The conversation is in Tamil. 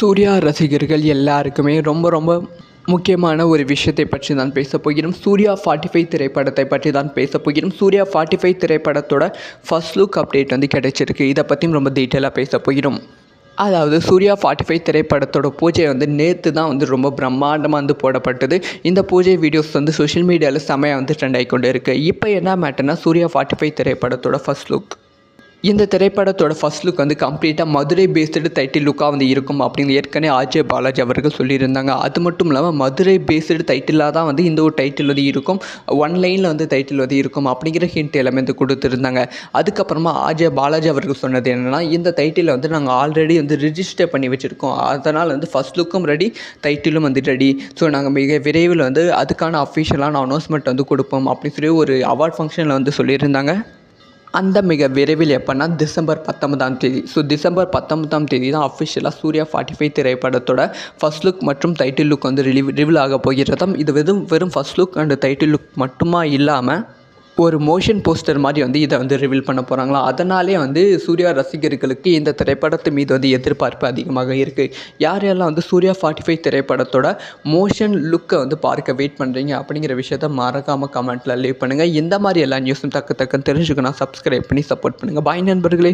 சூர்யா ரசிகர்கள் எல்லாருக்குமே ரொம்ப ரொம்ப முக்கியமான ஒரு விஷயத்தை பற்றி தான் பேசப் போகிறோம் சூர்யா ஃபார்ட்டி ஃபைவ் திரைப்படத்தை பற்றி தான் பேசப் போகிறோம் சூர்யா ஃபார்ட்டி ஃபைவ் திரைப்படத்தோட ஃபர்ஸ்ட் லுக் அப்டேட் வந்து கிடைச்சிருக்கு. இதை பற்றியும் ரொம்ப டீட்டெயிலாக பேசப் போகிறோம். அதாவது சூர்யா ஃபார்ட்டி ஃபைவ் திரைப்படத்தோட பூஜை வந்து நேற்று தான் வந்து ரொம்ப பிரம்மாண்டமாக வந்து போடப்பட்டது. இந்த பூஜை வீடியோஸ் வந்து சோஷியல் மீடியாவில் செமையாக வந்து ட்ரெண்ட் ஆகி கொண்டு இருக்குது இப்போ என்ன மேட்டர்னா சூர்யா ஃபார்ட்டி ஃபைவ் திரைப்படத்தோட ஃபர்ஸ்ட் லுக் இந்த திரைப்படத்தோட ஃபஸ்ட் லுக் வந்து கம்ப்ளீட்டாக மதுரை பேஸ்டு டைட்டில் லுக்காக வந்து இருக்கும் அப்படின்னு ஏற்கனவே ஆஜய் பாலாஜி அவர்கள் சொல்லியிருந்தாங்க. அது மட்டும் இல்லாமல் மதுரை பேஸ்டு டைட்டிலாக தான் வந்து இந்த ஒரு டைட்டில் வந்து இருக்கும். ஒன் லைனில் வந்து டைட்டில் வந்து இருக்கும் அப்படிங்கிற ஹிண்ட் எல்லாமே வந்து கொடுத்துருந்தாங்க. அதுக்கப்புறமா ஆஜய் பாலாஜி அவர்கள் சொன்னது என்னென்னா இந்த டைட்டிலை வந்து நாங்கள் ஆல்ரெடி வந்து ரிஜிஸ்டர் பண்ணி வச்சுருக்கோம். அதனால் வந்து ஃபஸ்ட் லுக்கும் ரெடி டைட்டிலும் வந்து ரெடி ஸோ நாங்கள் மிக விரைவில் வந்து அதுக்கான அஃபிஷியலான அனௌன்ஸ்மெண்ட் வந்து கொடுப்போம் அப்படின்னு சொல்லி ஒரு அவார்ட் ஃபங்க்ஷனில் வந்து சொல்லியிருந்தாங்க. அந்த மிக விரைவில் எப்போன்னா டிசம்பர் பத்தொன்பதாம் தேதி. ஸோ டிசம்பர் பத்தொன்பதாம் தேதி தான் அஃபிஷியலாக சூர்யா ஃபார்ட்டி ஃபைவ் திரைப்படத்தோட ஃபர்ஸ்ட் லுக் மற்றும் டைட்டில் லுக் வந்து ரிலீவ் ரிவீல் ஆக போகிறதாம் இது வெறும் வெறும் first look and title look மட்டுமா இல்லாமல் ஒரு மோஷன் போஸ்டர் மாதிரி வந்து இதை வந்து ரிவீல் பண்ண போகிறாங்களா அதனாலே வந்து சூர்யா ரசிகர்களுக்கு இந்த திரைப்படத்து மீது வந்து எதிர்பார்ப்பு அதிகமாக இருக்குது யார் யாரெல்லாம் வந்து சூர்யா ஃபார்ட்டி ஃபைவ் திரைப்படத்தோட மோஷன் லுக்கை வந்து பார்க்க வெயிட் பண்ணுறீங்க அப்படிங்கிற விஷயத்த மறக்காமல் கமெண்ட்டில் லீவ் பண்ணுங்கள் இந்த மாதிரி எல்லா நியூஸும் தக்க தக்க தெரிஞ்சுக்கணும். சப்ஸ்கிரைப் பண்ணி சப்போர்ட் பண்ணுங்கள் பாய் நண்பர்களே.